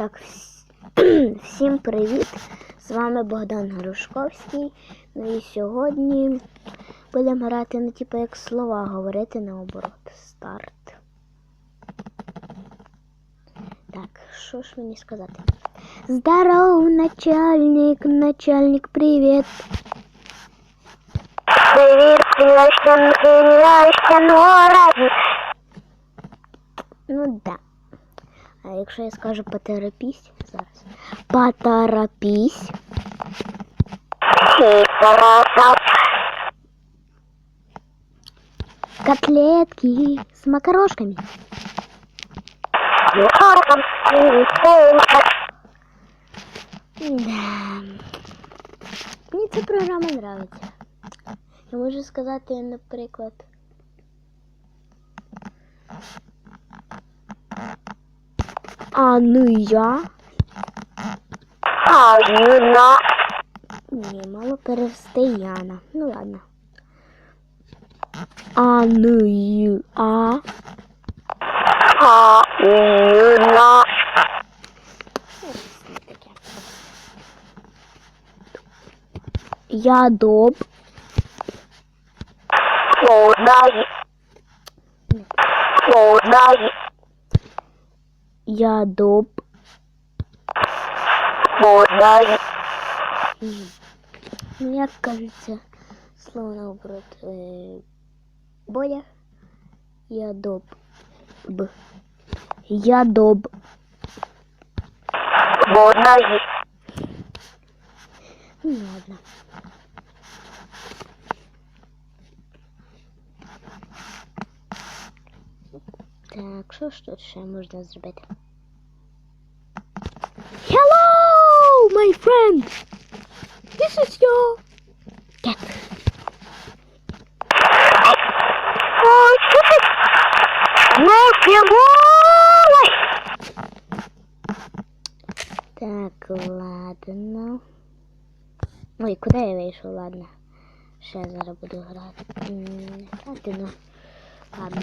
Так, всім привіт! З вами Богдан Грушковський. Ну і сьогодні будемо грати, ну, типу, як слова говорити наоборот. Старт. Так, що ж мені сказати? Здоров, начальник, начальник, привіт. Привіт, Кришна, Кришна, раді. Ну да. А якщо я скажу поторопись зараз. Поторопись. І поросав. Котлетки с макарошками. Юхорком, і сумка. Да. Мені ця програма нравиться. Я можу сказати, наприклад. А ну я. Are you not? Не, мало перевести Яна. Ну ладно. А ну ю а. Are you? Ну я доб. Молодая. Молодая. Я доб. Удай. Як кажеться, слово наоборот. Е, Боя. Я доб. Б. Я доб. Удай. Ну, ладно. Так, що ж тут ще можна зробити? Hello, my friend! This is your cat. Ой, що ти? Так, ладно. Ой, куди я вийшов? Ладно. Ще зараз буду грати. Грати, ну. Ладно.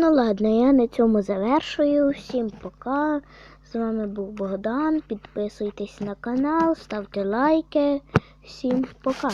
Ну ладно, я на цьому завершую. Всім пока. З вами був Богдан. Підписуйтесь на канал, ставте лайки. Всім пока.